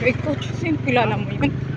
Ay, coach, sino kilala mo yun?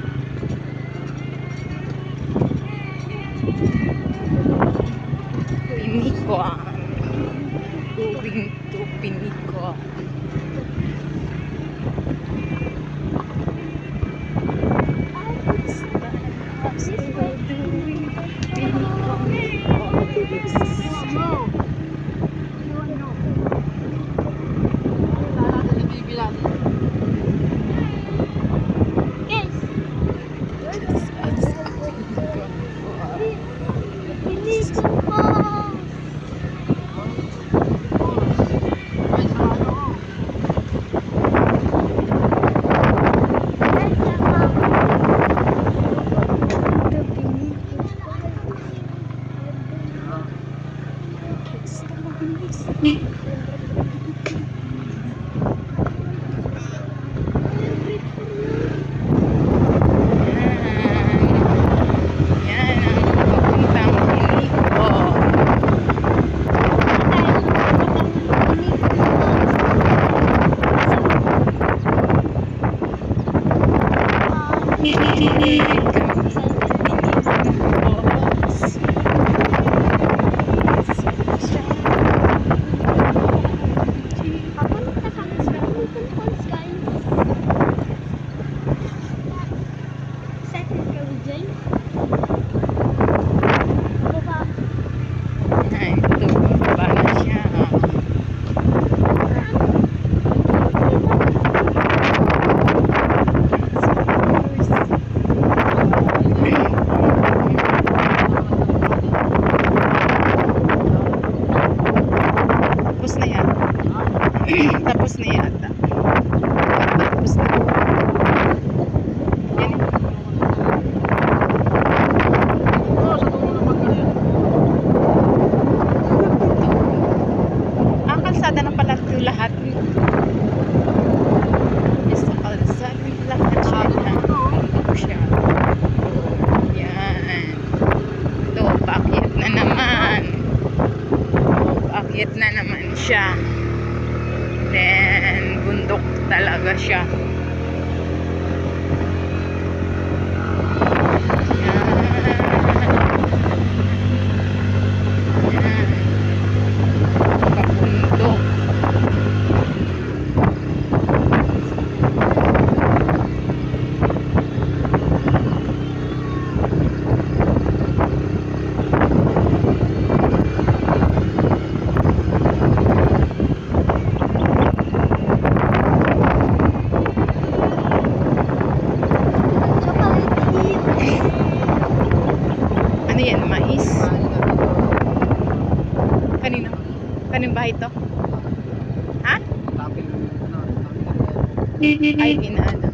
Kalsada na pala ito lahat. Yes, sa kalsada yung lahat siya. Ito siya. Yan. Ito, paakyat na naman. Paakyat na naman siya. Then, bundok talaga siya. Yan. Yan. Kabundok. Chocolate chip. Ano yan? Mais? Kanino? Kanino ba ito? Ha? Ay, inaano.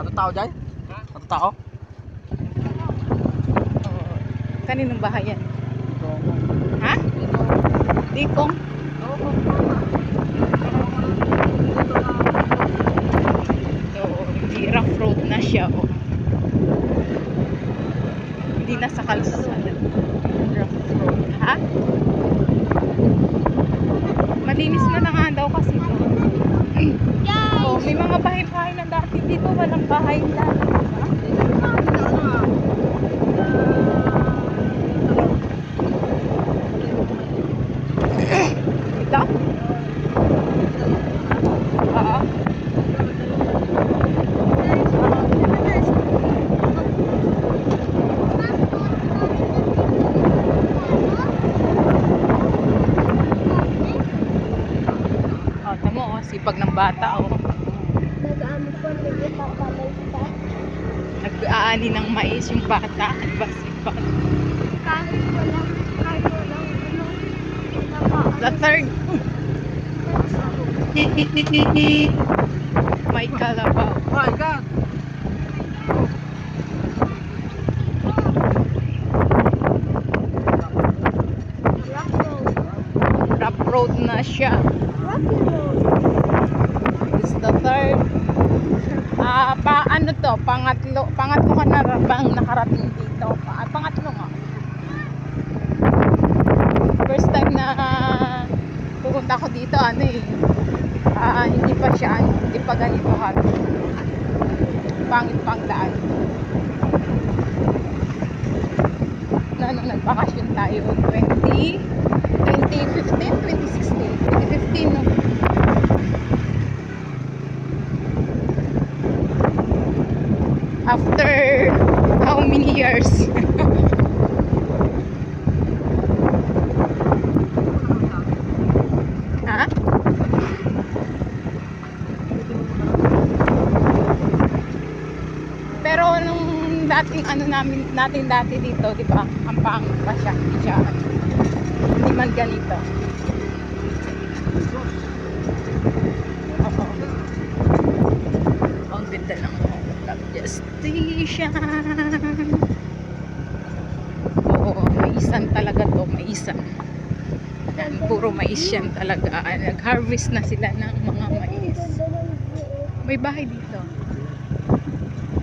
Ano tao dyan? Ano tao? Kaninong bahay yan? Ha? Dikong? Oo, hindi rough road na siya. Oh. Hindi na sa kalsada. Rough road. Ha? Malinis na na nga daw kasi ito. Guys! Oh, may mga bahay-bahay na dati dito. Walang bahay na. Ito? Oo. Oh, tamo, oh, sipag ng bata, oh. Nag-ano po, nag-ipapalay kita. Nag-aani ng mais yung bata. Ano ba sipag? Kahit walang, kahit walang, ano, naka- The third. May kalabaw. My God! Rock road. Rough road na siya. Rocky road. It's the third. Ah, pa ano to? Pangatlo, pangatlo ka na bang nakarating dito? ganito halos. Pangit pang daan. Na nung nagbakasyon tayo, 20, 2015, 2016, 2015 no? After how many years? ha? Pero nung dating ano namin natin dati dito, 'di ba? Ang pangit pa siya, hindi siya hindi man ganito. Oo. Ang ganda ng Love Station. Oo, maisan talaga to, maisan. Yan, puro mais yan talaga. Nag-harvest na sila ng mga mais. May bahay dito.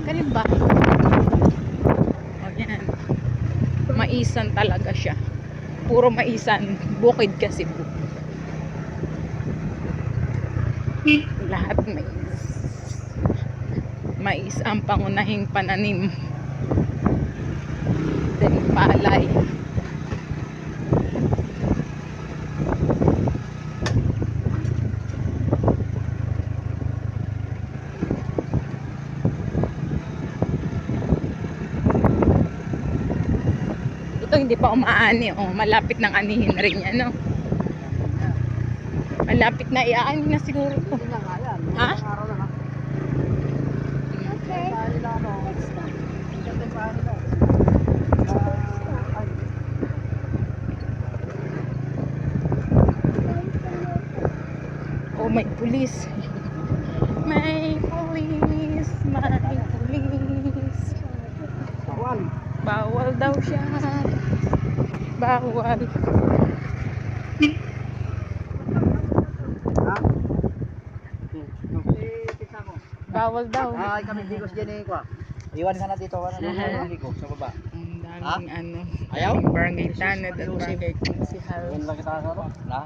Kanin ba? O yan. Maisan talaga siya. Puro maisan. Bukid kasi bukid. Lahat mais. Mais ang pangunahing pananim. Then palay. Ito hindi pa umaani. Oh, malapit ng anihin rin yan, no? Malapit na iaani na siguro. to. Ha? Okay. Let's stop. Oh, may pulis. May pulis. May pulis. Bawal daw siya. Bawal. Bawal daw. Ay, kami bigos dyan eh, kwa. Iwan ka na dito, wala na ligo sa baba. Ang daming ano. Ayaw? Barangay Tanad at Barangay Kunsihal. Iwan lang kita sa Na?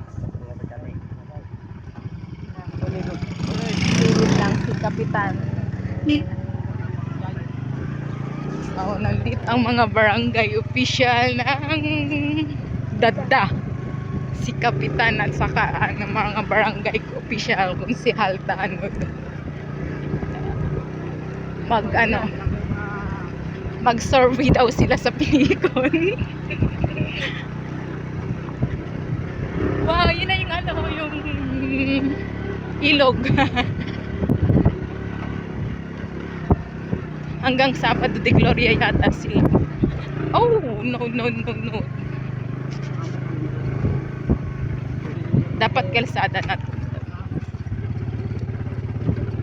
Kapitan. Oh, nandito ang mga barangay official ng Dadda. Si Kapitan at saka ang mga barangay official kung si Halta ano mag ano mag-survey daw sila sa Pinikon. wow, yun na yung ano, yung ilog. Hanggang Sabado de Gloria yata sila. Oh, no, no, no, no. Dapat kalsada na.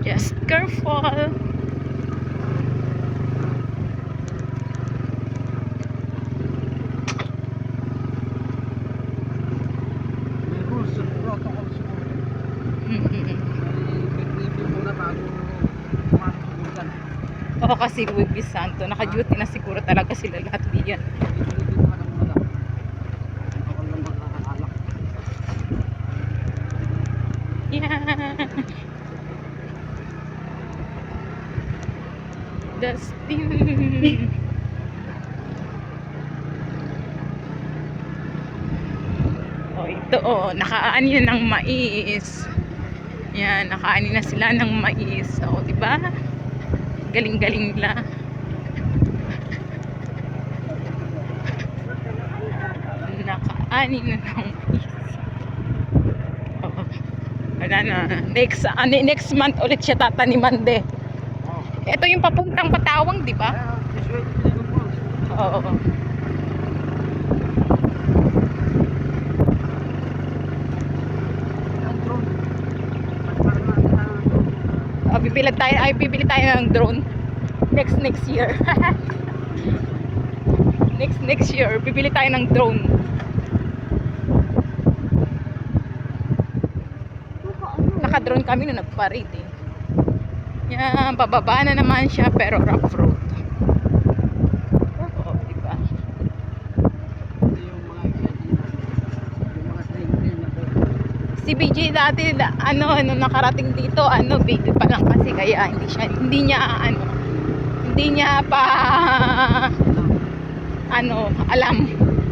Just careful. Oo kasi Luis Santo, naka-duty na siguro talaga sila lahat diyan. Yeah. Dustin. Oh, ito oh, nakaani na ng mais. Yan, nakaani na sila ng mais. Oh, di ba? Galing-galing nila. Nakaani na ng. Oh. Wala na. Next, ano, next month ulit siya tataniman de. Ito yung papuntang Patawang, di ba? Oo. Oh, bibili tayo, ay bibili tayo ng drone next next year. next next year, bibili tayo ng drone. Naka-drone kami nung nagpa-raid eh. Yan, pababa na naman siya pero rough road. Oo, diba? Si BJ dati, da- ano, ano, nakarating dito, ano, baby pa lang kasi, kaya hindi siya, hindi niya, ano, hindi niya pa, ano, alam,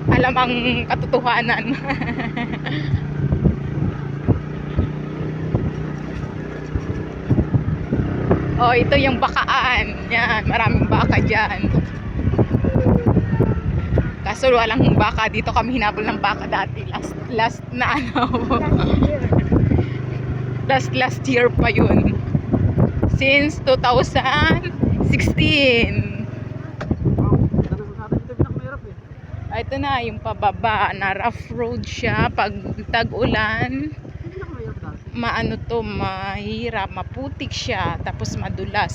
alam ang katotohanan. oh, ito yung bakaan. Yan, maraming baka dyan. Kaso walang baka. Dito kami hinabol ng baka dati. Last, last na ano. last, last year pa yun. Since 2016. Ah, Ito na, yung pababa na rough road siya. Pag tag-ulan, maano to, mahirap, maputik siya. Tapos madulas.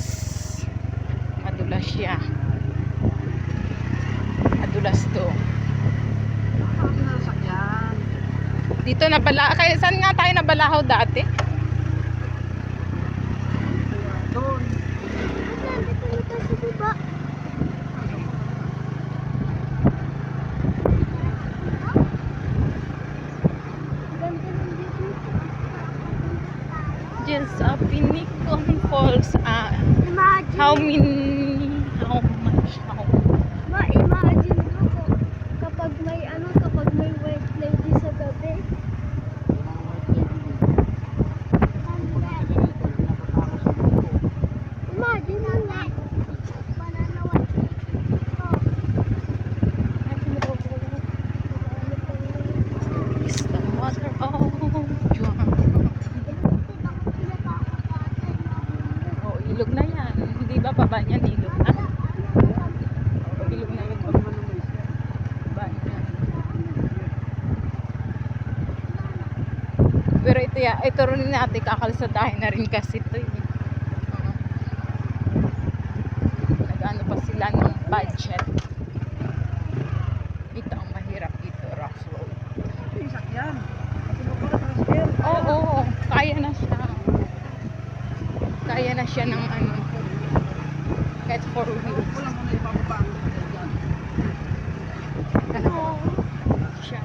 Madulas siya. Madulas to. Dito na bala, kaya saan nga tayo nabalahaw dati? Just up in Nikon Falls. Ah, Imagine, how many, how much, how ma-imagine mo ko kapag may ano, kapag may white lady sa gabi. Imagine mo lang. is the mother of Juan. Oh, ilog na yan. Hindi ba baba niyan ilog na? Oh, ilog na yun. Baba niyan. Pero ito rin natin kakalsadahin na rin kasi ito eh. Oo. Nag-ano pa sila ng budget. Ito ang mahirap dito, rough road. Oo, oo, kaya na siya. Kaya na siya ng ano. Kahit four wheels. Kaya siya.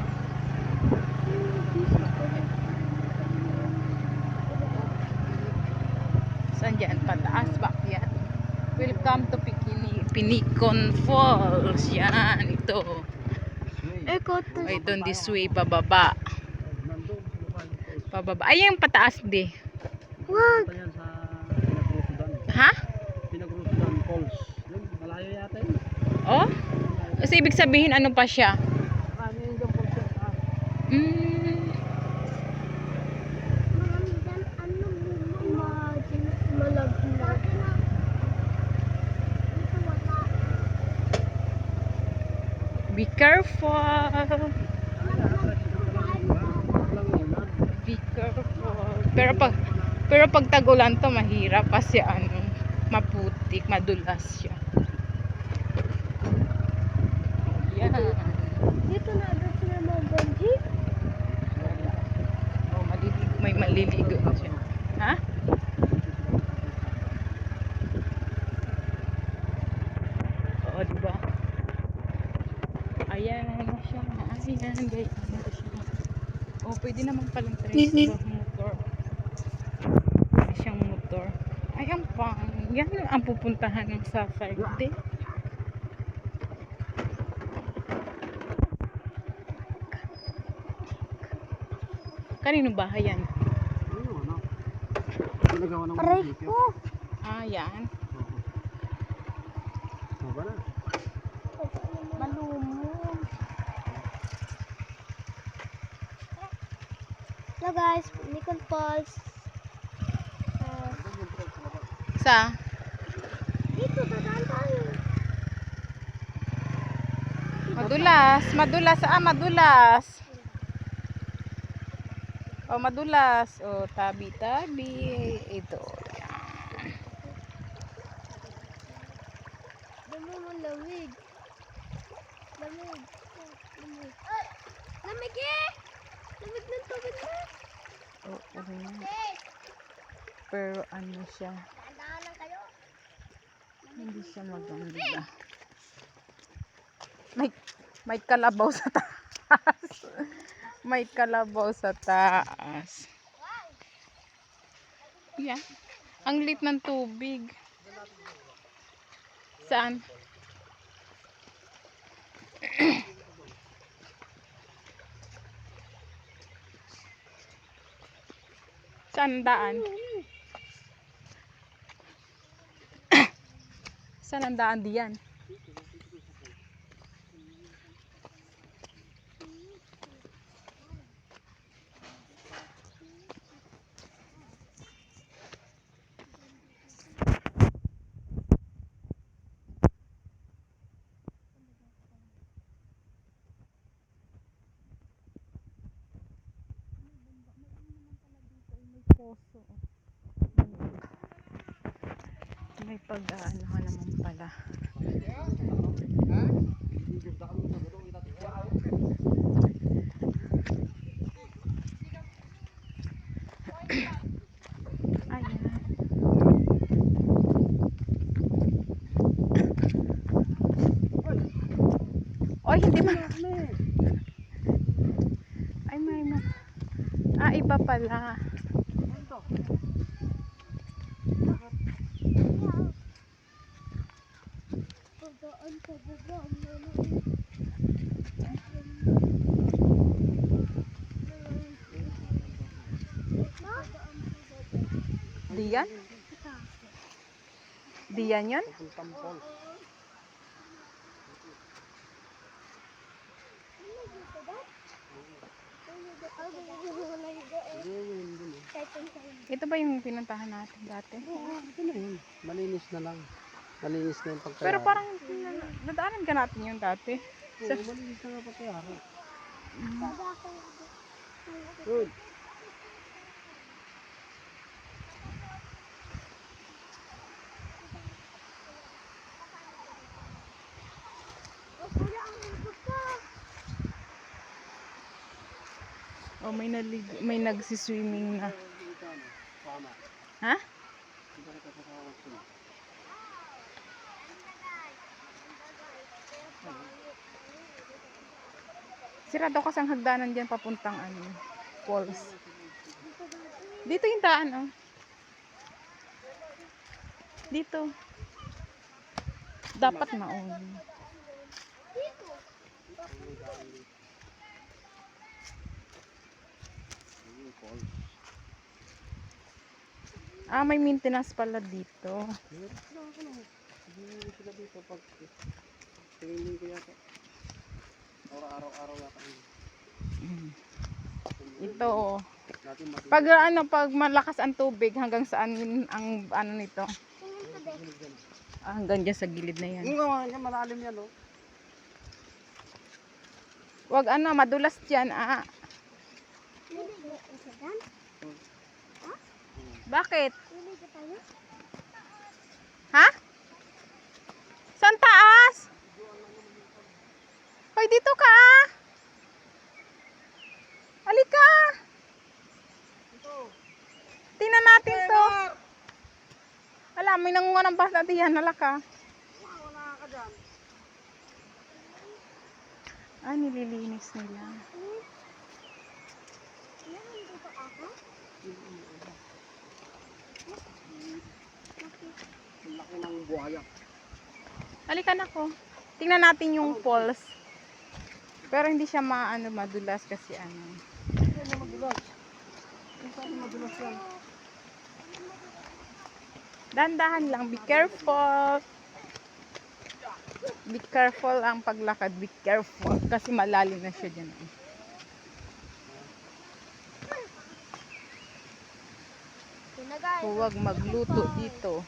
Dyan? Pataas, bakyat. Welcome to Pikini, Pinicon Falls. Yan, ito. Eko to. Ay, doon this way, pababa. Pababa. Ay, yung pataas di. Wag. Ha? Pinagrusudan Falls. Malayo yata yun. Oh? Kasi ibig sabihin, ano pa siya? Ano yung dyan Falls yun? Ah, Mm, Marami dyan, ano mo, imagine, malaglag. Dito wala. be careful. walang ulan. Be careful. Pero pag pero pag tagulan to mahirap kasi ano, maputik, madulas siya. Yan. Dito na agad sila mga banji. Oh, maliligo, may maliligo siya. Ha? Oo, di ba? Ayan na siya. Ayan, guys. Ayan na siya. Oh, pwede naman palang tricycle motor. Pwede siyang motor. Ayan pa. Yan ang pupuntahan ng din. Kanino bahay yan? Aray ko. Ah, yan. Oo. Tama na. Malumong. Hello guys, Nicole Falls. Ah, Sa? Madulas. Madulas. Ah, madulas. Oh, madulas. Oh, tabi-tabi. Ito. Damo mo lamig. Lamig. Lamig. Ay! Lamig eh! Lamig ng tubig mo. Oo. Pero ano siya. Hindi siya maganda. May, may kalabaw sa taas. may kalabaw sa taas. Yeah. Ang lit ng tubig. Saan? Saan daan? Saan ang daan diyan? Poso. May pag-ano ka naman pala. Oy, hindi man. Ay, may ma. Ah, iba pala. Pagdaan sa meron. Diyan? Diyan yun. Ito ba yung pinuntahan natin dati? Oo, ito na yun. Malinis na lang. Malinis na yung pagkayari. Pero parang na- nadaanan ka natin yung dati. Oo, malinis na nga pagkayari. Good. Oh, may nalig may nagsiswimming na. Tama. Ha? Hindi ka. Sira daw kasi ang hagdanan diyan papuntang ano, falls. Dito yung daan, oh. Dito. Dapat maon. Ah, may maintenance pala dito. Meron sila ako na. Hindi sila dito pag tingin ko yata. Or araw-araw yata. yun. Mm. Ito, oh. Pag ano, pag malakas ang tubig, hanggang saan yun ang ano nito? Ah, hanggang dyan sa gilid na yan. Gawa niya, malalim yan, oh. Wag ano, madulas dyan, ah. Bakit? Ha? Saan taas? Hoy, dito ka ah. Halika. Tingnan natin to. Wala, may nangunga ng bas natin yan. Halaka. Wala ka dyan. Ah, nililinis nila. Halika na ko. Tingnan natin yung falls. Pero hindi siya maano madulas kasi ano. Hindi madulas. Dandahan lang. Be careful. Be careful ang paglakad. Be careful. Kasi malalim na siya dyan. eh. Huwag magluto dito.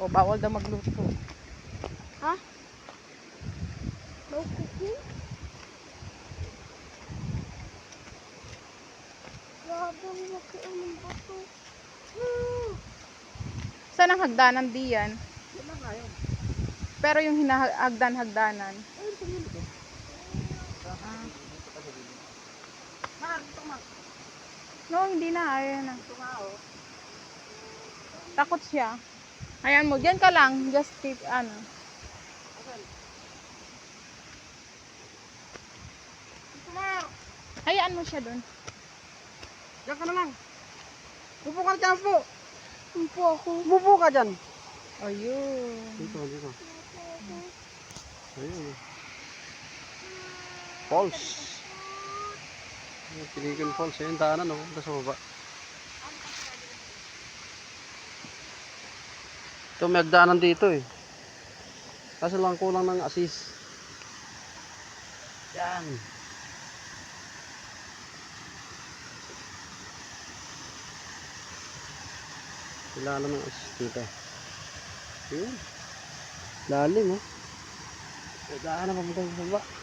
O bawal daw magluto. Ha? No Hmm. Saan ang hagdanan diyan? Yan. Pero yung hinahagdan-hagdanan. Ah. Ma. No, hindi na. Ayan na. Oh. Takot siya. Ayan mo, dyan ka lang. Just keep, ano. Asan? Ito ma. Hayaan mo siya doon. Diyan ka na lang. Upo ka dyan po. Umpo ako. Umupo ka dyan. Ayun. Dito, dito. Ayun. Falls. Pilikin Falls. Ayun, daanan, no? Punta sa baba. Ito, may agdaanan dito, eh. Kaso lang kulang ng assist. Yan. Kilala ng assist dito. Yun. Lalim, oh. May daanan papunta sa baba.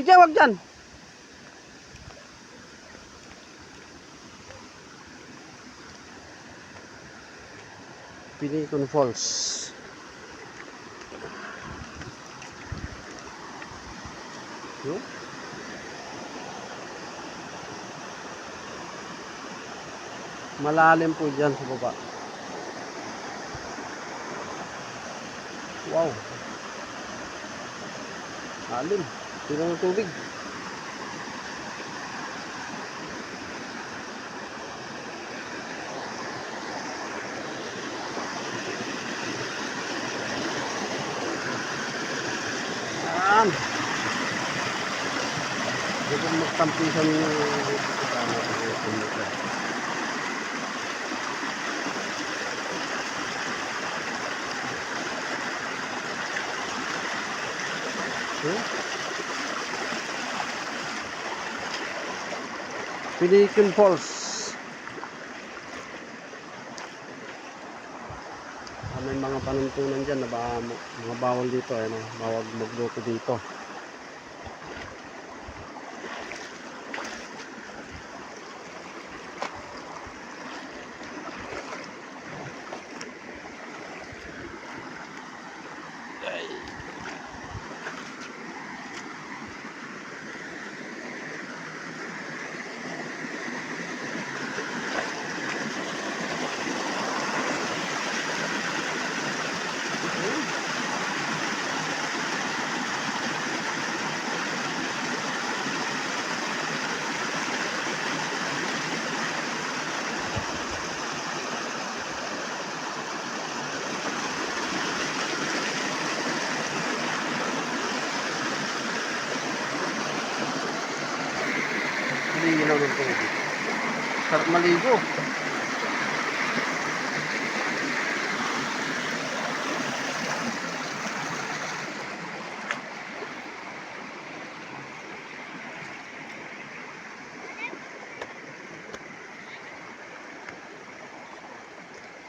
Sige, wag dyan. Pinikon Falls. Yun. Malalim po dyan sa baba. Wow. Lalim. Tira ng tubig. Yan. Hindi ko magtampisan yung ko sa ito. Pilikin Falls. Ah, may mga panuntunan dyan na ba, mga bawal dito, ano, bawal magluto dito. Malinaw ng tubig. Sarap maligo.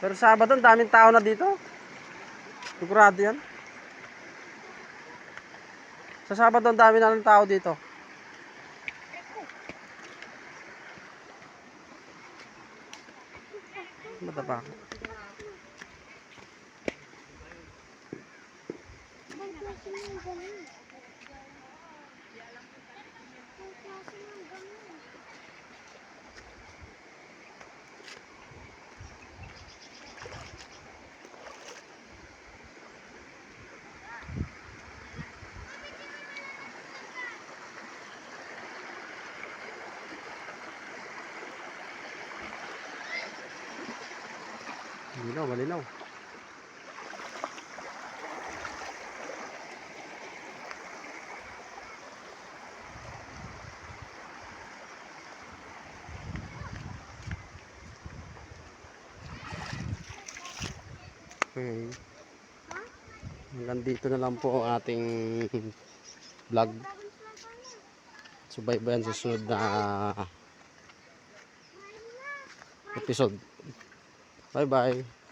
Pero Sabado, ang daming tao na dito. Sigurado yan. Sa Sabado, ang dami na ng tao dito. trabajo. Malinaw, malinaw. Okay. Hanggang dito na lang po ang ating vlog. Subaybayan sa sunod na episode. Bye bye.